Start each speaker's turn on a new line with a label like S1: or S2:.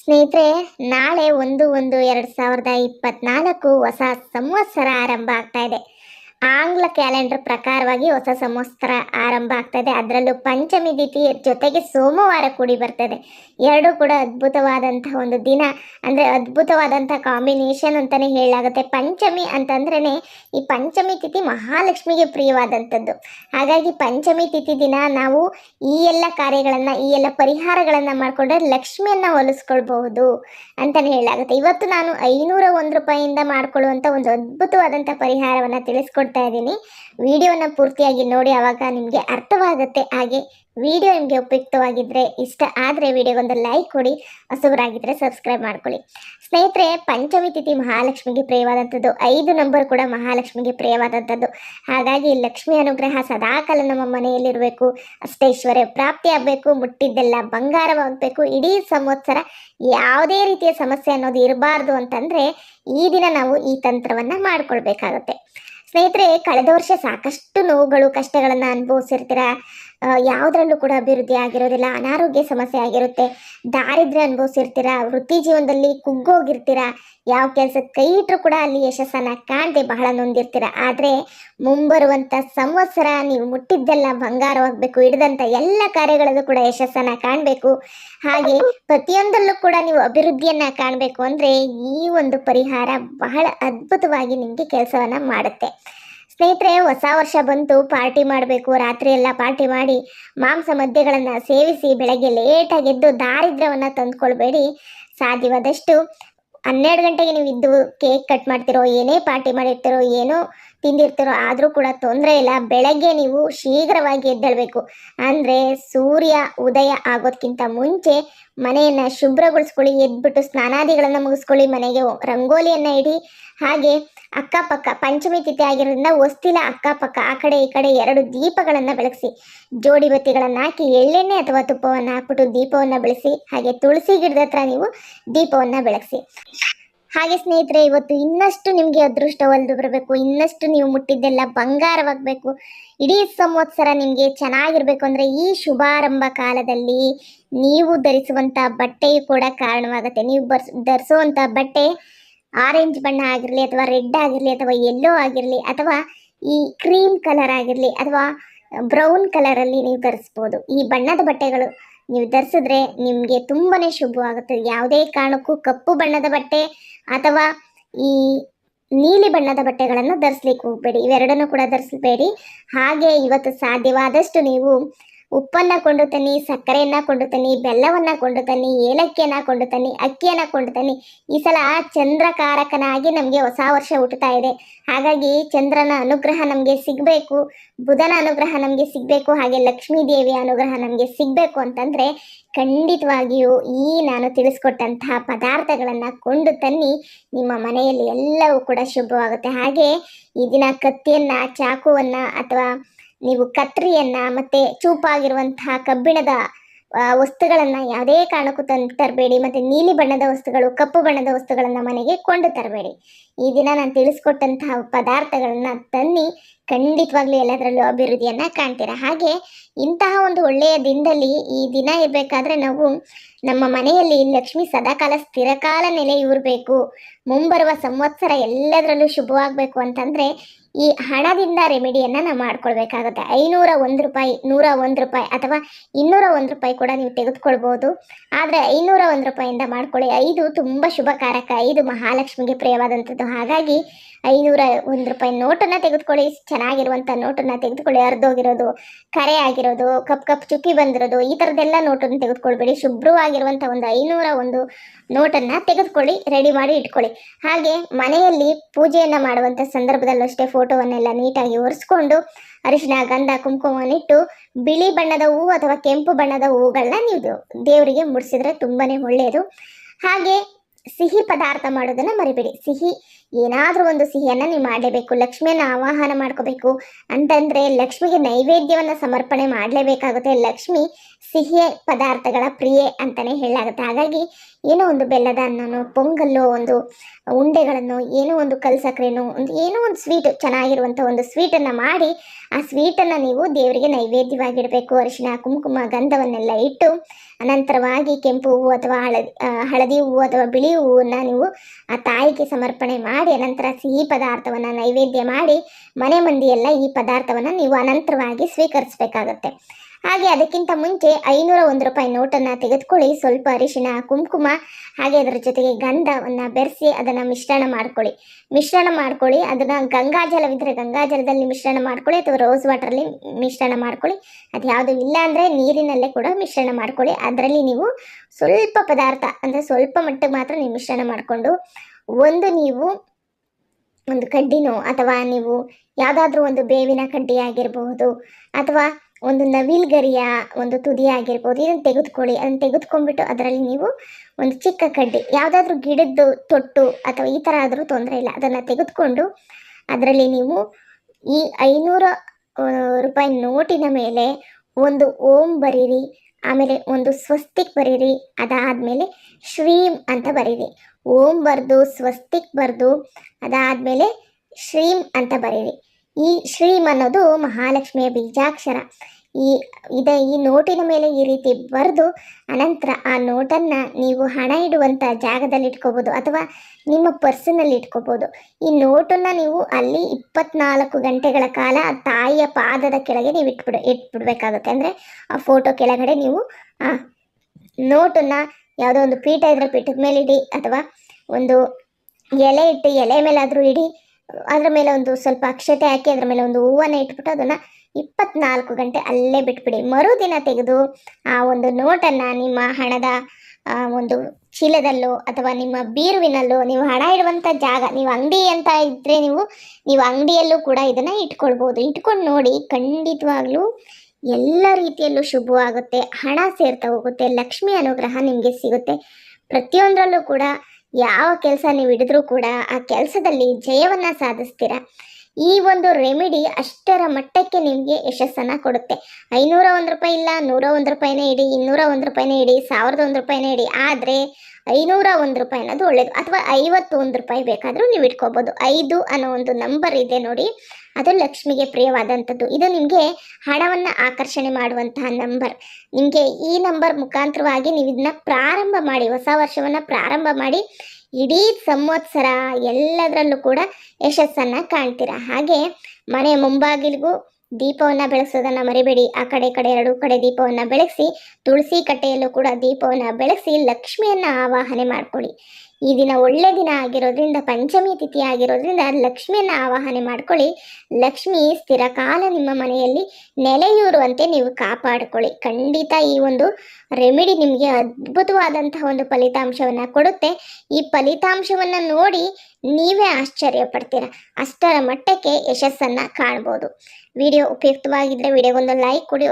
S1: ಸ್ನೇಹಿತರೆ ನಾಳೆ ಒಂದು ಒಂದು ಎರಡು ಸಾವಿರದ ಇಪ್ಪತ್ನಾಲ್ಕು ಹೊಸ ಸಂವತ್ಸರ ಆರಂಭ ಆಗ್ತಾ ಇದೆ. ಆಂಗ್ಲ ಕ್ಯಾಲೆಂಡರ್ ಪ್ರಕಾರವಾಗಿ ಹೊಸ ಸಂವತ್ಸರ ಆರಂಭ ಆಗ್ತದೆ. ಅದರಲ್ಲೂ ಪಂಚಮಿ ತಿಥಿ ಜೊತೆಗೆ ಸೋಮವಾರ ಕೂಡಿ ಬರ್ತದೆ. ಎರಡೂ ಕೂಡ ಅದ್ಭುತವಾದಂತಹ ಒಂದು ದಿನ. ಅಂದರೆ ಅದ್ಭುತವಾದಂಥ ಕಾಂಬಿನೇಷನ್ ಅಂತಲೇ ಹೇಳಲಾಗುತ್ತೆ. ಪಂಚಮಿ ಅಂತಂದ್ರೇ ಈ ಪಂಚಮಿ ತಿಥಿ ಮಹಾಲಕ್ಷ್ಮಿಗೆ ಪ್ರಿಯವಾದಂಥದ್ದು. ಹಾಗಾಗಿ ಪಂಚಮಿ ತಿಥಿ ದಿನ ನಾವು ಈ ಎಲ್ಲ ಕಾರ್ಯಗಳನ್ನು, ಈ ಎಲ್ಲ ಪರಿಹಾರಗಳನ್ನು ಮಾಡಿಕೊಂಡ್ರೆ ಲಕ್ಷ್ಮಿಯನ್ನು ಹೊಲಿಸ್ಕೊಳ್ಬಹುದು ಅಂತಲೇ ಹೇಳಲಾಗುತ್ತೆ. ಇವತ್ತು ನಾನು ಐನೂರ ಒಂದು ರೂಪಾಯಿಯಿಂದ ಮಾಡಿಕೊಳ್ಳುವಂಥ ಒಂದು ಅದ್ಭುತವಾದಂಥ ಪರಿಹಾರವನ್ನು ತಿಳಿಸ್ಕೊಡ್ತಾ ಇದ್ದೀನಿ. ವಿಡಿಯೋನ ಪೂರ್ತಿಯಾಗಿ ನೋಡಿ ಆವಾಗ ನಿಮಗೆ ಅರ್ಥವಾಗುತ್ತೆ. ಹಾಗೆ ವಿಡಿಯೋ ನಿಮಗೆ ಉಪಯುಕ್ತವಾಗಿದ್ದರೆ ಇಷ್ಟ ಆದರೆ ವಿಡಿಯೋಗೊಂದು ಲೈಕ್ ಕೊಡಿ ಹೊಸಬರಾಗಿದ್ದರೆ ಸಬ್ಸ್ಕ್ರೈಬ್ ಮಾಡ್ಕೊಳ್ಳಿ. ಸ್ನೇಹಿತರೆ ಪಂಚಮಿ ತಿಥಿ ಮಹಾಲಕ್ಷ್ಮಿಗೆ ಪ್ರಿಯವಾದಂಥದ್ದು, ಐದು ನಂಬರ್ ಕೂಡ ಮಹಾಲಕ್ಷ್ಮಿಗೆ ಪ್ರಿಯವಾದಂಥದ್ದು. ಹಾಗಾಗಿ ಲಕ್ಷ್ಮಿ ಅನುಗ್ರಹ ಸದಾಕಾಲ ನಮ್ಮ ಮನೆಯಲ್ಲಿರಬೇಕು. ಅಷ್ಟೈಶ್ವರ್ಯ ಪ್ರಾಪ್ತಿ ಆಗಬೇಕು, ಮುಟ್ಟಿದ್ದೆಲ್ಲ ಬಂಗಾರವಾಗಬೇಕು. ಇಡೀ ಸಂವತ್ಸರ ಯಾವುದೇ ರೀತಿಯ ಸಮಸ್ಯೆ ಅನ್ನೋದು ಇರಬಾರ್ದು ಅಂತಂದರೆ ಈ ದಿನ ನಾವು ಈ ತಂತ್ರವನ್ನು ಮಾಡ್ಕೊಳ್ಬೇಕಾಗತ್ತೆ. ಸ್ನೇಹಿತರೆ ಕಳೆದ ವರ್ಷ ಸಾಕಷ್ಟು ನೋವುಗಳು ಕಷ್ಟಗಳನ್ನು ಅನುಭವಿಸಿರ್ತೀರ? ಯಾವುದರಲ್ಲೂ ಕೂಡ ಅಭಿವೃದ್ಧಿ ಆಗಿರೋದಿಲ್ಲ, ಅನಾರೋಗ್ಯ ಸಮಸ್ಯೆ ಆಗಿರುತ್ತೆ. ದಾರಿದ್ರ್ಯ ಅನುಭವಿಸಿರ್ತೀರ, ವೃತ್ತಿ ಜೀವನದಲ್ಲಿ ಕುಗ್ಗೋಗಿರ್ತೀರ, ಯಾವ ಕೆಲಸಕ್ಕೆ ಕೈ ಇಟ್ಟರು ಕೂಡ ಅಲ್ಲಿ ಯಶಸ್ಸನ್ನ ಕಾಣದೆ ಬಹಳ ನೊಂದಿರ್ತೀರ. ಆದ್ರೆ ಮುಂಬರುವಂತ ಸಂವತ್ಸರ ನೀವು ಮುಟ್ಟಿದ್ದೆಲ್ಲ ಬಂಗಾರವಾಗಬೇಕು, ಹಿಡಿದಂತ ಎಲ್ಲ ಕಾರ್ಯಗಳಲ್ಲೂ ಕೂಡ ಯಶಸ್ಸನ್ನ ಕಾಣಬೇಕು. ಹಾಗೆ ಪ್ರತಿಯೊಂದರಲ್ಲೂ ಕೂಡ ನೀವು ಅಭಿವೃದ್ಧಿಯನ್ನ ಕಾಣಬೇಕು ಅಂದ್ರೆ ಈ ಒಂದು ಪರಿಹಾರ ಬಹಳ ಅದ್ಭುತವಾಗಿ ನಿಮಗೆ ಕೆಲಸವನ್ನ ಮಾಡುತ್ತೆ. ಸ್ನೇಹಿತರೆ, ಹೊಸ ವರ್ಷ ಬಂತು. ಪಾರ್ಟಿ ಮಾಡಬೇಕು. ರಾತ್ರಿ ಎಲ್ಲ ಪಾರ್ಟಿ ಮಾಡಿ ಮಾಂಸ ಮದ್ಯಗಳನ್ನು ಸೇವಿಸಿ ಬೆಳಗ್ಗೆ ಲೇಟಾಗಿ ಎದ್ದು ದಾರಿದ್ರ್ಯವನ್ನು ತಂದ್ಕೊಳ್ಬೇಡಿ. ಸಾಧ್ಯವಾದಷ್ಟು ಹನ್ನೆರಡು ಗಂಟೆಗೆ ನೀವು ಇದ್ದು ಕೇಕ್ ಕಟ್ ಮಾಡ್ತಿರೋ, ಏನೇ ಪಾರ್ಟಿ ಮಾಡಿರ್ತಿರೋ, ಏನೋ ತಿಂದಿರ್ತಿರೋ, ಆದರೂ ಕೂಡ ತೊಂದರೆ ಇಲ್ಲ. ಬೆಳಗ್ಗೆ ನೀವು ಶೀಘ್ರವಾಗಿ ಎದ್ದೇಳಬೇಕು. ಅಂದರೆ ಸೂರ್ಯ, ಉದಯ ಆಗೋದಕ್ಕಿಂತ ಮುಂಚೆ ಮನೆಯನ್ನು ಶುಭ್ರಗೊಳಿಸ್ಕೊಳ್ಳಿ. ಎದ್ಬಿಟ್ಟು ಸ್ನಾನಾದಿಗಳನ್ನು ಮುಗಿಸ್ಕೊಳ್ಳಿ. ಮನೆಗೆ ರಂಗೋಲಿಯನ್ನು ಇಡಿ. ಹಾಗೆ ಅಕ್ಕಪಕ್ಕ ಪಂಚಮಿ ತಿಥಿ ಆಗಿರೋದ್ರಿಂದ ಹೊಸ್ತಿಲ, ಅಕ್ಕಪಕ್ಕ, ಆ ಕಡೆ ಈ ಕಡೆ ಎರಡು ದೀಪಗಳನ್ನು ಬೆಳಗಿಸಿ. ಜೋಡಿ ಬತ್ತಿಗಳನ್ನು ಹಾಕಿ ಎಳ್ಳೆಣ್ಣೆ ಅಥವಾ ತುಪ್ಪವನ್ನು ಹಾಕ್ಬಿಟ್ಟು ದೀಪವನ್ನು ಬೆಳೆಸಿ, ಹಾಗೆ ತುಳಸಿ ಗಿಡದ ಹತ್ರ ನೀವು ದೀಪವನ್ನು ಬೆಳಗಿಸಿ. ಹಾಗೆ ಸ್ನೇಹಿತರೆ, ಇವತ್ತು ಇನ್ನಷ್ಟು ನಿಮಗೆ ಅದೃಷ್ಟ ಒಲಿದು ಬರಬೇಕು, ಇನ್ನಷ್ಟು ನೀವು ಮುಟ್ಟಿದ್ದೆಲ್ಲ ಬಂಗಾರವಾಗಬೇಕು. ಇಡೀ ಸಂವತ್ಸರ ನಿಮಗೆ ಚೆನ್ನಾಗಿರಬೇಕು ಅಂದರೆ ಈ ಶುಭಾರಂಭ ಕಾಲದಲ್ಲಿ ನೀವು ಧರಿಸುವಂಥ ಬಟ್ಟೆಯು ಕೂಡ ಕಾರಣವಾಗುತ್ತೆ. ನೀವು ಬರ್ಸ್ ಧರಿಸುವಂಥ ಬಟ್ಟೆ ಆರೆಂಜ್ ಬಣ್ಣ ಆಗಿರಲಿ ಅಥವಾ ರೆಡ್ ಆಗಿರಲಿ ಅಥವಾ ಯೆಲ್ಲೋ ಆಗಿರಲಿ ಅಥವಾ ಈ ಕ್ರೀಮ್ ಕಲರ್ ಆಗಿರಲಿ ಅಥವಾ ಬ್ರೌನ್ ಕಲರಲ್ಲಿ ನೀವು ಧರಿಸ್ಬೋದು ಈ ಬಣ್ಣದ ಬಟ್ಟೆಗಳು ನೀವು ಧರಿಸಿದ್ರೆ ನಿಮಗೆ ತುಂಬಾನೇ ಶುಭವಾಗುತ್ತೆ. ಯಾವುದೇ ಕಾರಣಕ್ಕೂ ಕಪ್ಪು ಬಣ್ಣದ ಬಟ್ಟೆ ಅಥವಾ ಈ ನೀಲಿ ಬಣ್ಣದ ಬಟ್ಟೆಗಳನ್ನು ಧರಿಸ್ಲಿಕ್ಕೆ ಹೋಗಬೇಡಿ. ಇವೆರಡನ್ನು ಕೂಡ ಧರಿಸಬೇಡಿ. ಹಾಗೆ ಇವತ್ತು ಸಾಧ್ಯವಾದಷ್ಟು ನೀವು ಉಪ್ಪನ್ನು ಕೊಂಡು ತನ್ನಿ ಸಕ್ಕರೆಯನ್ನು ಕೊಂಡು ತನ್ನಿ ಬೆಲ್ಲವನ್ನು ಕೊಂಡು ತನ್ನಿ ಏಲಕ್ಕಿಯನ್ನು ಕೊಂಡು ತನ್ನಿ ಅಕ್ಕಿಯನ್ನು ಕೊಂಡು ತನ್ನಿ ಈ ಸಲ ಚಂದ್ರಕಾರಕನಾಗಿ ನಮಗೆ ಹೊಸ ವರ್ಷ ಹುಟ್ಟುತ್ತಾ ಇದೆ. ಹಾಗಾಗಿ ಚಂದ್ರನ ಅನುಗ್ರಹ ನಮಗೆ ಸಿಗಬೇಕು, ಬುಧನ ಅನುಗ್ರಹ ನಮಗೆ ಸಿಗಬೇಕು, ಹಾಗೆ ಲಕ್ಷ್ಮೀ ದೇವಿಯ ಅನುಗ್ರಹ ನಮಗೆ ಸಿಗಬೇಕು ಅಂತಂದರೆ ಖಂಡಿತವಾಗಿಯೂ ಈ ನಾನು ತಿಳಿಸ್ಕೊಟ್ಟಂತಹ ಪದಾರ್ಥಗಳನ್ನು ಕೊಂಡು ತನ್ನಿ, ನಿಮ್ಮ ಮನೆಯಲ್ಲಿ ಎಲ್ಲವೂ ಕೂಡ ಶುಭವಾಗುತ್ತೆ. ಹಾಗೆ ಈ ದಿನ ಕತ್ತಿಯನ್ನು, ಚಾಕುವನ್ನು ಅಥವಾ ನೀವು ಕತ್ರಿಯನ್ನ ಮತ್ತೆ ಚೂಪಾಗಿರುವಂತಹ ಕಬ್ಬಿಣದ ವಸ್ತುಗಳನ್ನ ಯಾವುದೇ ಕಾರಣಕ್ಕೂ ತಂದು ತರಬೇಡಿ. ಮತ್ತೆ ನೀಲಿ ಬಣ್ಣದ ವಸ್ತುಗಳು, ಕಪ್ಪು ಬಣ್ಣದ ವಸ್ತುಗಳನ್ನ ಮನೆಗೆ ಕೊಂಡು ತರಬೇಡಿ. ಈ ದಿನ ನಾನು ತಿಳಿಸ್ಕೊಟ್ಟಂತಹ ಪದಾರ್ಥಗಳನ್ನ ತನ್ನಿ ಖಂಡಿತವಾಗ್ಲೂ ಎಲ್ಲದರಲ್ಲೂ ಅಭಿವೃದ್ಧಿಯನ್ನ ಕಾಣ್ತೀರಾ? ಹಾಗೆ ಇಂತಹ ಒಂದು ಒಳ್ಳೆಯ ದಿನದಲ್ಲಿ ಈ ದಿನ ಇರಬೇಕಾದ್ರೆ ನಾವು ನಮ್ಮ ಮನೆಯಲ್ಲಿ ಲಕ್ಷ್ಮಿ ಸದಾಕಾಲ ಸ್ಥಿರಕಾಲ ನೆಲೆಯೂರಬೇಕು ಮುಂಬರುವ ಸಂವತ್ಸರ ಎಲ್ಲದರಲ್ಲೂ ಶುಭವಾಗಬೇಕು ಅಂತಂದ್ರೆ ಈ ಹಣದಿಂದ ರೆಮಿಡಿಯನ್ನ ನಾವು ಮಾಡ್ಕೊಳ್ಬೇಕಾಗುತ್ತೆ. ಐನೂರ ಒಂದು ರೂಪಾಯಿ, ನೂರ ಒಂದು ರೂಪಾಯಿ ಅಥವಾ ಇನ್ನೂರ ಒಂದು ರೂಪಾಯಿ ಕೂಡ ನೀವು ತೆಗೆದುಕೊಳ್ಬೋದು. ಆದರೆ ಐನೂರ ಒಂದು ರೂಪಾಯಿಂದ ಮಾಡ್ಕೊಳ್ಳಿ. ಐದು ತುಂಬ ಶುಭಕಾರಕ ಐದು ಮಹಾಲಕ್ಷ್ಮಿಗೆ ಪ್ರಿಯವಾದಂಥದ್ದು ಹಾಗಾಗಿ ಐನೂರ ಒಂದು ರೂಪಾಯಿ ನೋಟನ್ನು ತೆಗೆದುಕೊಳ್ಳಿ. ಚೆನ್ನಾಗಿರುವಂಥ ನೋಟನ್ನು ತೆಗೆದುಕೊಳ್ಳಿ, ಅರ್ಧೋಗಿರೋದು ಕರೆ ಆಗಿರೋದು ಕಪ್ ಕಪ್ ಚುಕ್ಕಿ ಬಂದಿರೋದು, ಈ ಥರದ್ದೆಲ್ಲ ನೋಟನ್ನು ತೆಗೆದುಕೊಳ್ಬೇಡಿ. ಶುಭ್ರವಾಗಿರುವಂಥ ಒಂದು ಐನೂರ ಒಂದು ನೋಟನ್ನು ತೆಗೆದುಕೊಳ್ಳಿ ರೆಡಿ ಮಾಡಿ ಇಟ್ಕೊಳ್ಳಿ. ಹಾಗೆ ಮನೆಯಲ್ಲಿ ಪೂಜೆಯನ್ನು ಮಾಡುವಂಥ ಸಂದರ್ಭದಲ್ಲೂ ಅಷ್ಟೇ ಫೋಟೋವನ್ನೆಲ್ಲ ನೀಟಾಗಿ ಒರೆಸ್ಕೊಂಡು ಅರಿಶಿನ ಗಂಧ ಕುಂಕುಮವನ್ನಿಟ್ಟು ಬಿಳಿ ಬಣ್ಣದ ಹೂವು ಅಥವಾ ಕೆಂಪು ಬಣ್ಣದ ಹೂವುಗಳನ್ನ ನೀವು ದೇವರಿಗೆ ಮುಡಿಸಿದ್ರೆ ತುಂಬಾನೇ ಒಳ್ಳೆಯದು. ಹಾಗೆ ಸಿಹಿ ಪದಾರ್ಥ ಮಾಡೋದನ್ನು ಮರಿಬೇಡಿ. ಸಿಹಿ ಏನಾದರೂ ಒಂದು ಸಿಹಿಯನ್ನು ನೀವು ಮಾಡಲೇಬೇಕು, ಲಕ್ಷ್ಮಿಯನ್ನು ಆವಾಹನ ಮಾಡ್ಕೋಬೇಕು ಅಂತಂದರೆ ಲಕ್ಷ್ಮಿಗೆ ನೈವೇದ್ಯವನ್ನು ಸಮರ್ಪಣೆ ಮಾಡಲೇಬೇಕಾಗುತ್ತೆ. ಲಕ್ಷ್ಮಿ ಸಿಹಿಯ ಪದಾರ್ಥಗಳ ಪ್ರಿಯೆ ಅಂತಲೇ ಹೇಳಲಾಗುತ್ತೆ. ಹಾಗಾಗಿ ಏನೋ ಒಂದು ಬೆಲ್ಲದ ಅನ್ನನೋ, ಪೊಂಗಲ್ಲು, ಒಂದು ಉಂಡೆಗಳನ್ನು, ಏನೋ ಒಂದು ಕಲ್ಸಕ್ರೇನು, ಒಂದು ಏನೋ ಒಂದು ಸ್ವೀಟ್ ಚೆನ್ನಾಗಿರುವಂಥ ಒಂದು ಸ್ವೀಟನ್ನು ಮಾಡಿ ಆ ಸ್ವೀಟನ್ನು ನೀವು ದೇವರಿಗೆ ನೈವೇದ್ಯವಾಗಿಡಬೇಕು. ಅರಿಶಿನ ಕುಂಕುಮ, ಗಂಧವನ್ನೆಲ್ಲ ಇಟ್ಟು ಅನಂತರವಾಗಿ ಕೆಂಪು ಹೂವು ಅಥವಾ ಹಳದಿ ಹಳದಿ ಹೂವು ಅಥವಾ ಬಿಳಿ ಹೂವನ್ನು ನೀವು ಆ ತಾಯಿಗೆ ಸಮರ್ಪಣೆ ಮಾಡಿ ಅನಂತರ ಸಿಹಿ ಪದಾರ್ಥವನ್ನು ನೈವೇದ್ಯ ಮಾಡಿ ಮನೆ ಮಂದಿಯೆಲ್ಲ ಈ ಪದಾರ್ಥವನ್ನು ನೀವು ಅನಂತರವಾಗಿ ಸ್ವೀಕರಿಸಬೇಕಾಗತ್ತೆ. ಹಾಗೆ ಅದಕ್ಕಿಂತ ಮುಂಚೆ ಐನೂರ ಒಂದು ರೂಪಾಯಿ ನೋಟನ್ನು ತೆಗೆದುಕೊಳ್ಳಿ. ಸ್ವಲ್ಪ ಅರಿಶಿನ ಕುಂಕುಮ, ಹಾಗೆ ಅದರ ಜೊತೆಗೆ ಗಂಧವನ್ನು ಬೆರೆಸಿ ಅದನ್ನು ಮಿಶ್ರಣ ಮಾಡ್ಕೊಳ್ಳಿ. ಮಿಶ್ರಣ ಮಾಡ್ಕೊಳ್ಳಿ, ಅದನ್ನು ಗಂಗಾಜಲವಿದ್ದರೆ ಗಂಗಾಜಲದಲ್ಲಿ ಮಿಶ್ರಣ ಮಾಡ್ಕೊಳ್ಳಿ ಅಥವಾ ರೋಸ್ ವಾಟರಲ್ಲಿ ಮಿಶ್ರಣ ಮಾಡ್ಕೊಳ್ಳಿ. ಅದು ಯಾವುದು ಇಲ್ಲ ಅಂದರೆ ನೀರಿನಲ್ಲೇ ಕೂಡ ಮಿಶ್ರಣ ಮಾಡ್ಕೊಳ್ಳಿ. ಅದರಲ್ಲಿ ನೀವು ಸ್ವಲ್ಪ ಪದಾರ್ಥ, ಅಂದರೆ ಸ್ವಲ್ಪ ಮಟ್ಟಿಗೆ ಮಾತ್ರ ನೀವು ಮಿಶ್ರಣ ಮಾಡಿಕೊಂಡು, ಒಂದು ನೀವು ಒಂದು ಕಡ್ಡಿನೋ ಅಥವಾ ನೀವು ಯಾವುದಾದ್ರೂ ಒಂದು ಬೇವಿನ ಕಡ್ಡಿ ಆಗಿರಬಹುದು ಅಥವಾ ಒಂದು ನವಿಲ್ ಗರಿಯ ಒಂದು ತುದಿ ಆಗಿರ್ಬೋದು, ಇದನ್ನು ತೆಗೆದುಕೊಳ್ಳಿ. ಅದನ್ನು ತೆಗೆದುಕೊಂಡ್ಬಿಟ್ಟು ಅದರಲ್ಲಿ ನೀವು ಒಂದು ಚಿಕ್ಕ ಕಡ್ಡಿ, ಯಾವುದಾದ್ರೂ ಗಿಡದ್ದು ತೊಟ್ಟು ಅಥವಾ ಈ ಥರ ಆದರೂ ತೊಂದರೆ ಇಲ್ಲ. ಅದನ್ನು ತೆಗೆದುಕೊಂಡು ಅದರಲ್ಲಿ ನೀವು ಈ ಐನೂರು ರೂಪಾಯಿ ನೋಟಿನ ಮೇಲೆ ಒಂದು ಓಂ ಬರೀರಿ ಆಮೇಲೆ ಒಂದು ಸ್ವಸ್ತಿಕ್ ಬರೀರಿ, ಅದಾದಮೇಲೆ ಶ್ರೀಂ ಅಂತ ಬರೀರಿ. ಓಂ ಬರೆದು, ಸ್ವಸ್ತಿಕ್ ಬರೆದು, ಅದಾದಮೇಲೆ ಶ್ರೀಂ ಅಂತ ಬರೀರಿ. ಈ ಶ್ರೀಂ ಅನ್ನೋದು ಮಹಾಲಕ್ಷ್ಮಿಯ ಬೀಜಾಕ್ಷರ. ಈ ಇದ ಈ ನೋಟಿನ ಮೇಲೆ ಈ ರೀತಿ ಬರೆದು ಅನಂತರ ಆ ನೋಟನ್ನು ನೀವು ಹಣ ಇಡುವಂಥ ಜಾಗದಲ್ಲಿ ಇಟ್ಕೋಬೋದು ಅಥವಾ ನಿಮ್ಮ ಪರ್ಸನಲ್ಲಿ ಇಟ್ಕೋಬೋದು. ಈ ನೋಟನ್ನು ನೀವು ಅಲ್ಲಿ ಇಪ್ಪತ್ನಾಲ್ಕು ಗಂಟೆಗಳ ಕಾಲ ತಾಯಿಯ ಪಾದದ ಕೆಳಗೆ ನೀವು ಇಟ್ಬಿಡು, ಇಟ್ಬಿಡ್ಬೇಕಾಗುತ್ತೆ. ಅಂದರೆ ಆ ಫೋಟೋ ಕೆಳಗಡೆ ನೀವು ಆ ನೋಟನ್ನು ಯಾವುದೋ ಒಂದು ಪೀಠ ಇದ್ರೆ ಪೀಠದ ಮೇಲೆ ಇಡಿ ಅಥವಾ ಒಂದು ಎಲೆ ಇಟ್ಟು ಎಲೆ ಮೇಲಾದರೂ ಇಡಿ ಅದರ ಮೇಲೆ ಒಂದು ಸ್ವಲ್ಪ ಅಕ್ಷತೆ ಹಾಕಿ ಅದರ ಮೇಲೆ ಒಂದು ಹೂವನ್ನು ಇಟ್ಬಿಟ್ಟು ಅದನ್ನು ಇಪ್ಪತ್ನಾಲ್ಕು ಗಂಟೆ ಅಲ್ಲೇ ಬಿಟ್ಬಿಡಿ. ಮರುದಿನ ತೆಗೆದು ಆ ಒಂದು ನೋಟನ್ನು ನಿಮ್ಮ ಹಣದ ಒಂದು ಚೀಲದಲ್ಲೋ ಅಥವಾ ನಿಮ್ಮ ಬೀರುವಿನಲ್ಲೋ ನೀವು ಹಣ ಇಡುವಂಥ ಜಾಗ, ನೀವು ಅಂಗಡಿ ಅಂತ ಇದ್ದರೆ ನೀವು ನೀವು ಅಂಗಡಿಯಲ್ಲೂ ಕೂಡ ಇದನ್ನು ಇಟ್ಕೊಳ್ಬೋದು. ಇಟ್ಕೊಂಡು ನೋಡಿ ಖಂಡಿತವಾಗ್ಲೂ ಎಲ್ಲ ರೀತಿಯಲ್ಲೂ ಶುಭವಾಗುತ್ತೆ. ಹಣ ಸೇರ್ತಾ ಹೋಗುತ್ತೆ. ಲಕ್ಷ್ಮಿ ಅನುಗ್ರಹ ನಿಮಗೆ ಸಿಗುತ್ತೆ. ಪ್ರತಿಯೊಂದರಲ್ಲೂ ಕೂಡ ಯಾವ ಕೆಲಸ ನೀವು ಹಿಡಿದ್ರೂ ಕೂಡ ಆ ಕೆಲಸದಲ್ಲಿ ಜಯವನ್ನ ಸಾಧಿಸ್ತೀರಾ. ಈ ಒಂದು ರೆಮಿಡಿ ಅಷ್ಟರ ಮಟ್ಟಕ್ಕೆ ನಿಮಗೆ ಯಶಸ್ಸನ್ನು ಕೊಡುತ್ತೆ. ಐನೂರ ಒಂದು ರೂಪಾಯಿ ಇಲ್ಲ, ನೂರ ಒಂದು ರೂಪಾಯಿನೇ ಇಡಿ, ಇನ್ನೂರ ಒಂದು ರೂಪಾಯಿನೇ ಇಡಿ, ಸಾವಿರದ ಒಂದು ರೂಪಾಯಿನೇ ಇಡಿ, ಆದರೆ ಐನೂರ ಒಂದು ರೂಪಾಯಿ ಅನ್ನೋದು ಒಳ್ಳೆಯದು ಅಥವಾ ಐವತ್ತೊಂದು ರೂಪಾಯಿ ಬೇಕಾದರೂ ನೀವು ಇಟ್ಕೋಬೋದು. ಐದು ಅನ್ನೋ ಒಂದು ನಂಬರ್ ಇದೆ ನೋಡಿ, ಅದು ಲಕ್ಷ್ಮಿಗೆ ಪ್ರಿಯವಾದಂಥದ್ದು. ಇದು ನಿಮಗೆ ಹಣವನ್ನು ಆಕರ್ಷಣೆ ಮಾಡುವಂತಹ ನಂಬರ್ ನಿಮಗೆ ಈ ನಂಬರ್ ಮುಖಾಂತರವಾಗಿ ನೀವು ಇದನ್ನ ಪ್ರಾರಂಭ ಮಾಡಿ, ಹೊಸ ವರ್ಷವನ್ನು ಪ್ರಾರಂಭ ಮಾಡಿ ಇಡೀ ಸಂವತ್ಸರ ಎಲ್ಲದರಲ್ಲೂ ಕೂಡ ಯಶಸ್ಸನ್ನು ಕಾಣ್ತೀರಾ. ಹಾಗೆ ಮನೆ ಮುಂಬಾಗಿಲಿಗೂ ದೀಪವನ್ನು ಬೆಳೆಸೋದನ್ನು ಮರಿಬೇಡಿ. ಆ ಕಡೆ ಕಡೆ ಎರಡೂ ಕಡೆ ದೀಪವನ್ನು ಬೆಳೆಸಿ, ತುಳಸಿ ಕಟ್ಟೆಯಲ್ಲೂ ಕೂಡ ದೀಪವನ್ನು ಬೆಳೆಸಿ ಲಕ್ಷ್ಮಿಯನ್ನು ಆವಾಹನೆ ಮಾಡ್ಕೊಳ್ಳಿ. ಈ ದಿನ ಒಳ್ಳೆ ದಿನ ಆಗಿರೋದ್ರಿಂದ, ಪಂಚಮಿ ತಿಥಿ ಆಗಿರೋದ್ರಿಂದ ಲಕ್ಷ್ಮಿಯನ್ನು ಆವಾಹನೆ ಮಾಡ್ಕೊಳ್ಳಿ. ಲಕ್ಷ್ಮಿ ಸ್ಥಿರ ಕಾಲ ನಿಮ್ಮ ಮನೆಯಲ್ಲಿ ನೆಲೆಯೂರುವಂತೆ ನೀವು ಕಾಪಾಡಿಕೊಳ್ಳಿ. ಖಂಡಿತ ಈ ಒಂದು ರೆಮಿಡಿ ನಿಮಗೆ ಅದ್ಭುತವಾದಂತಹ ಒಂದು ಫಲಿತಾಂಶವನ್ನು ಕೊಡುತ್ತೆ. ಈ ಫಲಿತಾಂಶವನ್ನು ನೋಡಿ ನೀವೇ ಆಶ್ಚರ್ಯ ಪಡ್ತೀರ. ಅಷ್ಟರ ಮಟ್ಟಕ್ಕೆ ಯಶಸ್ಸನ್ನು ಕಾಣ್ಬೋದು. ವಿಡಿಯೋ ಉಪಯುಕ್ತವಾಗಿದ್ದರೆ ವಿಡಿಯೋಗೊಂದು ಲೈಕ್ ಕೊಡಿ